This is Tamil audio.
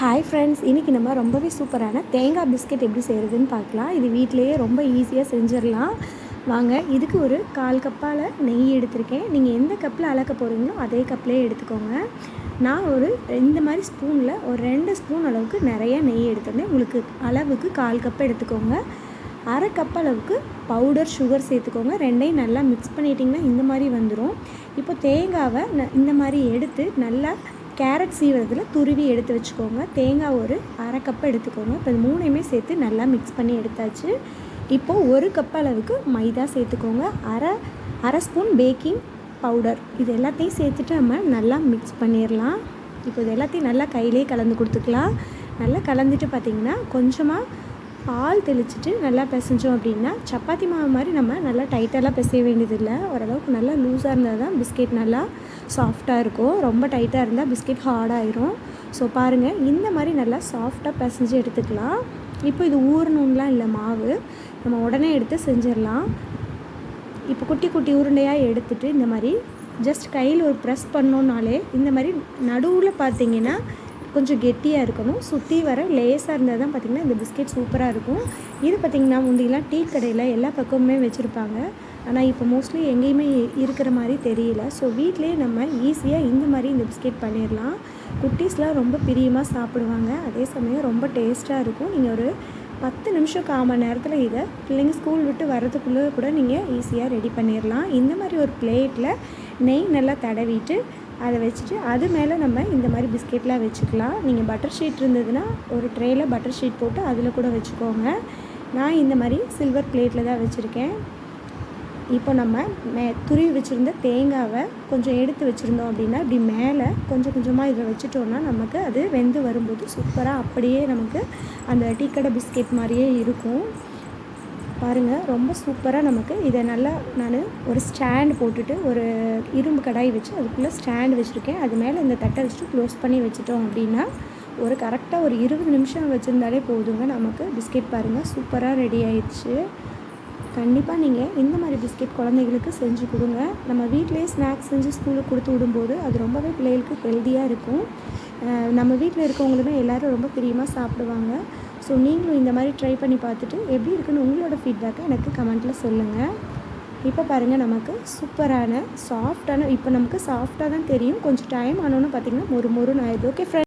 ஹாய் ஃப்ரெண்ட்ஸ் இன்றைக்கி நம்ம ரொம்பவே சூப்பரான தேங்காய் பிஸ்கெட் எப்படி செய்கிறதுன்னு பார்க்கலாம். இது வீட்டிலையே ரொம்ப ஈஸியாக செஞ்சிடலாம். வாங்க இதுக்கு ஒரு கால் கப்பால் நெய் எடுத்திருக்கேன். நீங்கள் எந்த கப்பில் அளக்க போகிறீங்களோ அதே கப்லேயே எடுத்துக்கோங்க. நான் ஒரு இந்த மாதிரி ஸ்பூனில் ஒரு ரெண்டு ஸ்பூன் அளவுக்கு நிறைய நெய் எடுத்துருந்தேன். உங்களுக்கு அளவுக்கு கால் கப் எடுத்துக்கோங்க. அரை கப் அளவுக்கு பவுடர் சுகர் சேர்த்துக்கோங்க. ரெண்டையும் நல்லா மிக்ஸ் பண்ணிட்டிங்கன்னா இந்த மாதிரி வந்துடும் இப்போ தேங்காவை இந்த மாதிரி எடுத்து நல்லா கேரட் சீவரத்தில் துருவி எடுத்து வச்சுக்கோங்க. தேங்காய் ஒரு அரை கப் எடுத்துக்கோங்க. இப்போ இது மூணையுமே சேர்த்து நல்லா மிக்ஸ் பண்ணி எடுத்தாச்சு. இப்போது ஒரு கப் அளவுக்கு மைதா சேர்த்துக்கோங்க. அரை அரை ஸ்பூன் பேக்கிங் பவுடர் இது எல்லாத்தையும் சேர்த்துட்டு நம்ம நல்லா மிக்ஸ் பண்ணிடலாம் இப்போ இது எல்லாத்தையும் நல்லா கையிலே கலந்து கொடுத்துக்கலாம். நல்லா கலந்துட்டு பார்த்திங்கன்னா கொஞ்சமாக பால் தெளிச்சிட்டு நல்லா பிசைஞ்சோம் அப்படின்னா சப்பாத்தி மாவு மாதிரி நம்ம நல்லா டைட்டெல்லாம் பிசைய வேண்டியதில்லை. ஓரளவுக்கு நல்லா லூஸாக இருந்தால் தான் பிஸ்கெட் நல்லா சாஃப்டாக இருக்கும். ரொம்ப டைட்டாக இருந்தால் பிஸ்கெட் ஹார்டாயிரும் ஸோ பாருங்கள் இந்த மாதிரி நல்லா சாஃப்டாக பிசைஞ்சு எடுத்துக்கலாம். இப்போ இது ஊறணும்லாம் இல்லை மாவு. நம்ம உடனே எடுத்து செஞ்சிடலாம். இப்போ குட்டி குட்டி உருண்டையாக எடுத்துகிட்டு இந்த மாதிரி ஜஸ்ட் கையில் ஒரு ப்ரெஸ் பண்ணோன்னாலே இந்த மாதிரி நடுவில் பார்த்தீங்கன்னா கொஞ்சம் கெட்டியாக இருக்கணும். சுற்றி வர லேஸாக இருந்தால் தான் பார்த்திங்கன்னா இந்த பிஸ்கெட் சூப்பராக இருக்கும். இது பார்த்திங்கன்னா முந்தியெல்லாம் டீ கடையில் எல்லா பக்கமுமே வச்சுருப்பாங்க. ஆனால் இப்போ மோஸ்ட்லி எங்கேயுமே இருக்கிற மாதிரி தெரியல. ஸோ வீட்லேயே நம்ம ஈஸியாக இந்த மாதிரி இந்த பிஸ்கெட் பண்ணிடலாம் குட்டீஸ்லாம் ரொம்ப பிரியமாக சாப்பிடுவாங்க. அதே சமயம் ரொம்ப டேஸ்ட்டாக இருக்கும். நீங்கள் ஒரு பத்து நிமிஷம் கால் மணி நேரத்தில் இதை பிள்ளைங்க ஸ்கூல் விட்டு வரதுக்குள்ளே கூட நீங்கள் ஈஸியாக ரெடி பண்ணிடலாம் இந்த மாதிரி ஒரு பிளேட்டில் நெய் நல்லா தடவிட்டு அதை வச்சுட்டு அது மேலே நம்ம இந்த மாதிரி பிஸ்கெட்லாம் வச்சுக்கலாம். நீங்கள் பட்டர் ஷீட் இருந்ததுன்னா ஒரு ட்ரேயில் பட்டர் ஷீட் போட்டு அதில் கூட வச்சுக்கோங்க. நான் இந்த மாதிரி சில்வர் பிளேட்டில் தான் வச்சுருக்கேன். இப்போ நம்ம மே துருவி வச்சுருந்த தேங்காவை கொஞ்சம் எடுத்து வச்சுருந்தோம் அப்படின்னா இப்படி மேலே கொஞ்சம் கொஞ்சமாக இதை வச்சுட்டோன்னா நமக்கு அது வெந்து வரும்போது சூப்பராக அப்படியே நமக்கு அந்த டீ கடை பிஸ்கெட் மாதிரியே இருக்கும். பாருங்கள் ரொம்ப சூப்பராக நமக்கு இதை நல்லா நான் ஒரு ஸ்டாண்ட் போட்டுட்டு ஒரு இரும்பு கடாய் வச்சு அதுக்குள்ளே ஸ்டாண்ட் வச்சுருக்கேன். அது மேலே இந்த தட்டை வச்சுட்டு க்ளோஸ் பண்ணி வச்சுட்டோம் அப்படின்னா ஒரு கரெக்டாக ஒரு இருபது நிமிஷம் வச்சுருந்தாலே போதுங்க. நமக்கு பிஸ்கெட் பாருங்கள் சூப்பராக ரெடி ஆயிடுச்சு. கண்டிப்பாக நீங்கள் இந்த மாதிரி பிஸ்கெட் குழந்தைகளுக்கு செஞ்சு கொடுங்க. நம்ம வீட்டிலேயே ஸ்நாக்ஸ் செஞ்சு ஸ்கூலுக்கு கொடுத்து விடும்போது அது ரொம்பவே பிள்ளைகளுக்கு ஹெல்த்தியாக இருக்கும். நம்ம வீட்டில் இருக்கவங்களுமே எல்லோரும் ரொம்ப பிரியமாக சாப்பிடுவாங்க. ஸோ நீங்களும் இந்த மாதிரி ட்ரை பண்ணி பார்த்துட்டு எப்படி இருக்குன்னு உங்களோட ஃபீட்பேக்கை எனக்கு கமெண்ட்டில் சொல்லுங்கள் இப்போ பாருங்கள் நமக்கு சூப்பரான சாஃப்டான இப்போ நமக்கு சாஃப்டாக தான் தெரியும். கொஞ்சம் டைம் ஆனோன்னு பார்த்திங்கன்னா மொறு மொறுன்னு ஆயிடுது. Okay friend